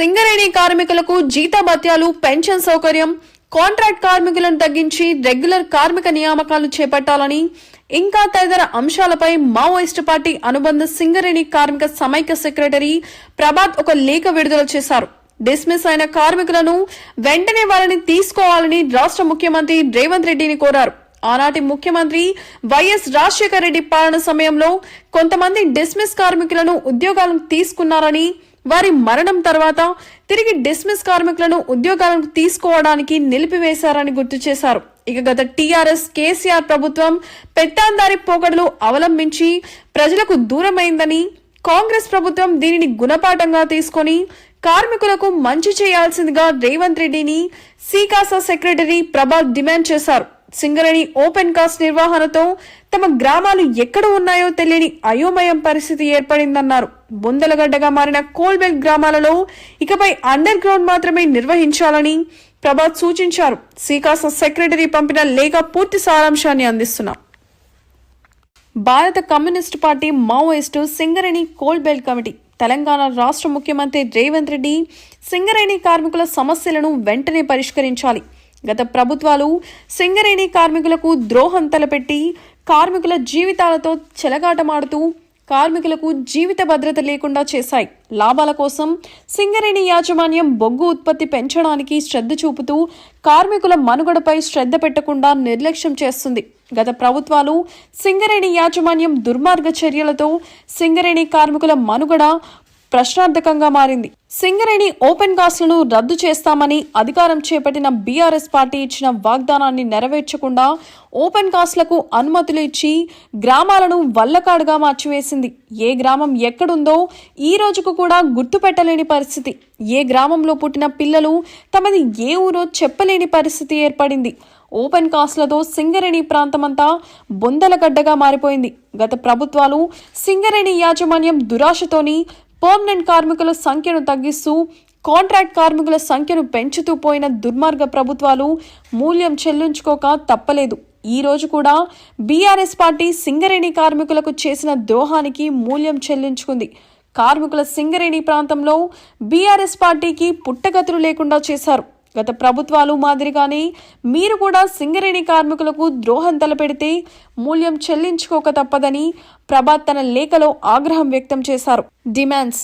సింగరేణి కార్మికులకు జీతభత్యాలు పెన్షన్ సౌకర్యం కాంట్రాక్ట్ కార్మికులను తగ్గించి రెగ్యులర్ కార్మిక నియామకాలు చేపట్టాలని ఇంకా తదితర అంశాలపై మావోయిస్టు పార్టీ అనుబంధ సింగరేణి కార్మిక సమైక్య సెక్రటరీ ప్రభాత్ ఒక లేఖ విడుదల చేశారు. డిస్మిస్ అయిన కార్మికులను వెంటనే వారిని తీసుకోవాలని రాష్ట్ర ముఖ్యమంత్రి రేవంత్ రెడ్డిని కోరారు. ఆనాటి ముఖ్యమంత్రి వైఎస్ రాజశేఖర రెడ్డి పాలన సమయంలో కొంతమంది డిస్మిస్ కార్మికులను ఉద్యోగాలను తీసుకున్నారని వారి మరణం తర్వాత తిరిగి డిస్మిస్ కార్మికులను ఉద్యోగాలకు తీసుకోవడానికి నిలిపివేశారని గుర్తు చేశారు. ఇక గత టీఆర్ఎస్ కేసీఆర్ ప్రభుత్వం పెట్టాందారి పోకడలు అవలంబించి ప్రజలకు దూరమైందని కాంగ్రెస్ ప్రభుత్వం దీనిని గుణపాఠంగా తీసుకొని కార్మికులకు మంచి చేయాల్సిందిగా రేవంత్ రెడ్డిని సీకాసా సెక్రటరీ ప్రభాత్ డిమాండ్ చేశారు. సింగరేణి ఓపెన్ కాస్ట్ నిర్వహణతో తమ గ్రామాలు ఎక్కడ ఉన్నాయో తెలియని అయోమయం పరిస్థితి ఏర్పడిందన్నారు. బొందలగడ్డగా మారిన కోల్బెల్ గ్రామాలలో ఇకపై అండర్ గ్రౌండ్ మాత్రమే నిర్వహించాలని ప్రభాత్ సూచించారు. శ్రీకాస సెక్రటరీ పంపిన లేఖ పూర్తి సారాంశాన్ని అందిస్తున్నాం. భారత communist party Maoist Singareni coal belt committee Telangana రాష్ట్ర ముఖ్యమంత్రి రేవంత్ రెడ్డి సింగరేణి కార్మికుల సమస్యలను వెంటనే పరిష్కరించాలి. గత ప్రభుత్వాలు సింగరేణి కార్మికులకు ద్రోహం తలపెట్టి కార్మికుల జీవితాలతో చెలగాటమాడుతూ కార్మికులకు జీవిత భద్రత లేకుండా చేశాయి. లాభాల కోసం సింగరేణి యాజమాన్యం బొగ్గు ఉత్పత్తి పెంచడానికి శ్రద్ధ చూపుతూ కార్మికుల మనుగడపై శ్రద్ధ పెట్టకుండా నిర్లక్ష్యం చేస్తుంది. గత ప్రభుత్వాలు సింగరేణి యాజమాన్యం దుర్మార్గ చర్యలతో సింగరేణి కార్మికుల మనుగడ ప్రశ్నార్థకంగా మారింది. సింగరేణి ఓపెన్ కాస్ట్లను రద్దు చేస్తామని అధికారం చేపట్టిన బీఆర్ఎస్ పార్టీ ఇచ్చిన వాగ్దానాన్ని నెరవేర్చకుండా ఓపెన్ కాస్ట్లకు అనుమతులు ఇచ్చి గ్రామాలను వల్లకాడుగా మార్చివేసింది. ఏ గ్రామం ఎక్కడుందో ఈ రోజుకు కూడా గుర్తుపెట్టలేని పరిస్థితి. ఏ గ్రామంలో పుట్టిన పిల్లలు తమది ఏ ఊరో చెప్పలేని పరిస్థితి ఏర్పడింది. ఓపెన్ కాస్ట్లతో సింగరేణి ప్రాంతమంతా బొందలగడ్డగా మారిపోయింది. గత ప్రభుత్వాలు సింగరేణి యాజమాన్యం దురాశతోని పర్మనెంట్ కార్మికుల సంఖ్యను తగ్గిస్తూ కాంట్రాక్ట్ కార్మికుల సంఖ్యను పెంచుతూ పోయిన దుర్మార్గ ప్రభుత్వాలు మూల్యం చెల్లించుకోక తప్పలేదు. ఈ రోజు కూడా బీఆర్ఎస్ పార్టీ సింగరేణి కార్మికులకు చేసిన ద్రోహానికి మూల్యం చెల్లించుకుంది. కార్మికుల సింగరేణి ప్రాంతంలో బీఆర్ఎస్ పార్టీకి పుట్టగతులు లేకుండా చేశారు. గత ప్రభుత్వాలు మాదిరిగానే మీరు కూడా సింగరేణి కార్మికులకు ద్రోహం తలపెడితే మూల్యం చెల్లించుకోక తప్పదని ప్రభాత్ తన లేఖలో ఆగ్రహం వ్యక్తం చేశారు. డిమాండ్స్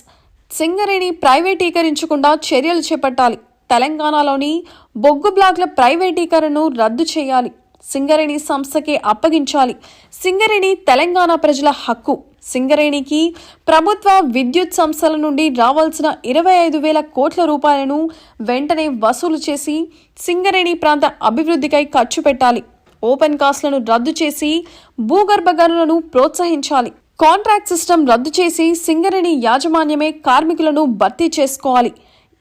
సింగరేణి ప్రైవేటీకరించకుండా చర్యలు చేపట్టాలి. తెలంగాణలోని బొగ్గు బ్లాక్ల ప్రైవేటీకరణను రద్దు చేయాలి. సింగరేణి సంస్థకి అప్పగించాలి. సింగరేణి తెలంగాణ ప్రజల హక్కు. సింగరేణికి ప్రభుత్వ విద్యుత్ సంస్థల నుండి రావాల్సిన ఇరవై ఐదు వేల కోట్ల రూపాయలను వెంటనే వసూలు చేసి సింగరేణి ప్రాంత అభివృద్ధికై ఖర్చు పెట్టాలి. ఓపెన్ కాస్ట్లను రద్దు చేసి భూగర్భ గనులను ప్రోత్సహించాలి. కాంట్రాక్ట్ సిస్టమ్ రద్దు చేసి సింగరేణి యాజమాన్యమే కార్మికులను భర్తీ చేసుకోవాలి.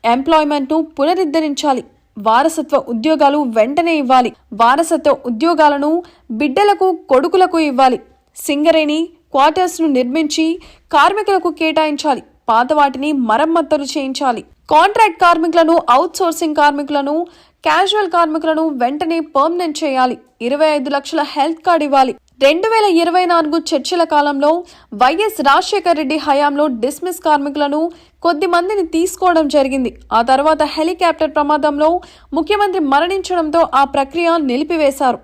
ఎంప్లాయ్మెంట్ను పునరుద్ధరించాలి. వారసత్వ ఉద్యోగాలు వెంటనే ఇవ్వాలి. వారసత్వ ఉద్యోగాలను బిడ్డలకు కొడుకులకు ఇవ్వాలి. సింగరేణి క్వార్టర్స్ను నిర్మించి కార్మికులకు కేటాయించాలి. పాత వాటిని మరమ్మతులు చేయించాలి. కాంట్రాక్ట్ కార్మికులను అవుట్సోర్సింగ్ కార్మికులను క్యాజువల్ కార్మికులను వెంటనే పర్మనెంట్ చేయాలి. ఇరవై ఐదు లక్షల హెల్త్ కార్డ్ ఇవ్వాలి. రెండు వేల ఇరవై నాలుగు చర్చల కాలంలో వైఎస్ రాజశేఖర్ రెడ్డి హయాంలో డిస్మిస్ కార్మికులను కొద్ది మందిని తీసుకోవడం జరిగింది. ఆ తర్వాత హెలికాప్టర్ ప్రమాదంలో ముఖ్యమంత్రి మరణించడంతో ఆ ప్రక్రియ నిలిపివేశారు.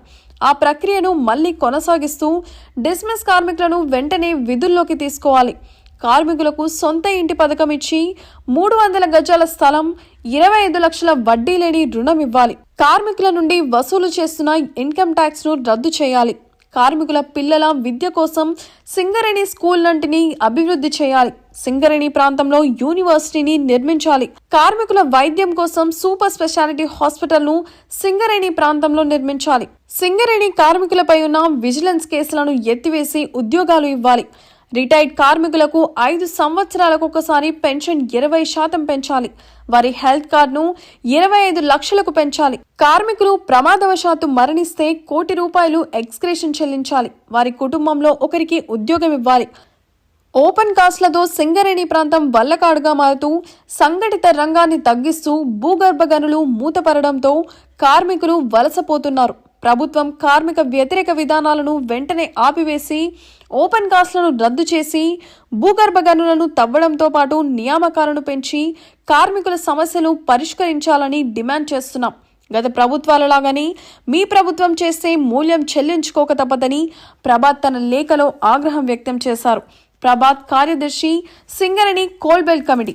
ఆ ప్రక్రియను మళ్ళీ కొనసాగిస్తూ డిస్మిస్ కార్మికులను వెంటనే విధుల్లోకి తీసుకోవాలి. కార్మికులకు సొంత ఇంటి పథకం ఇచ్చి మూడు వందల గజాల స్థలం ఇరవై ఐదు లక్షల వడ్డీ లేని రుణం ఇవ్వాలి. కార్మికుల నుండి వసూలు చేస్తున్న ఇన్కమ్ ట్యాక్స్ను రద్దు చేయాలి. కార్మికుల పిల్లల విద్య కోసం సింగరేణి స్కూల్ లాంటిని అభివృద్ధి చేయాలి. సింగరేణి ప్రాంతంలో యూనివర్సిటీని నిర్మించాలి. కార్మికుల వైద్యం కోసం సూపర్ స్పెషాలిటీ హాస్పిటల్ను సింగరేణి ప్రాంతంలో నిర్మించాలి. సింగరేణి కార్మికులపై ఉన్న విజిలెన్స్ కేసులను ఎత్తివేసి ఉద్యోగాలు ఇవ్వాలి. రిటైర్డ్ కార్మికులకు ఐదు సంవత్సరాలకు ఒకసారి పెన్షన్ ఇరవై శాతం పెంచాలి. వారి హెల్త్ కార్డును ఇరవై ఐదు లక్షలకు పెంచాలి. కార్మికులు ప్రమాదవశాత్తు మరణిస్తే కోటి రూపాయలు ఎక్స్క్రేషన్ చెల్లించాలి. వారి కుటుంబంలో ఒకరికి ఉద్యోగం ఇవ్వాలి. ఓపెన్ కాస్ట్లతో సింగరేణి ప్రాంతం వల్లకాడుగా మారుతూ సంఘటిత రంగాన్ని తగ్గిస్తూ భూగర్భ గనులు మూతపడడంతో కార్మికులు వలసపోతున్నారు. ప్రభుత్వం కార్మిక వ్యతిరేక విధానాలను వెంటనే ఆపివేసి ఓపెన్ కాస్ట్లను రద్దు చేసి భూగర్భ గనులను తవ్వడంతో పాటు నియామకాలను పెంచి కార్మికుల సమస్యలు పరిష్కరించాలని డిమాండ్ చేస్తున్నాం. గత ప్రభుత్వాలలాగానే మీ ప్రభుత్వం చేస్తే మూల్యం చెల్లించుకోక తప్పదని ప్రభాత్ తన లేఖలో ఆగ్రహం వ్యక్తం చేశారు. ప్రభాత్ కార్యదర్శి సింగరణి కోల్బెల్ కమిటీ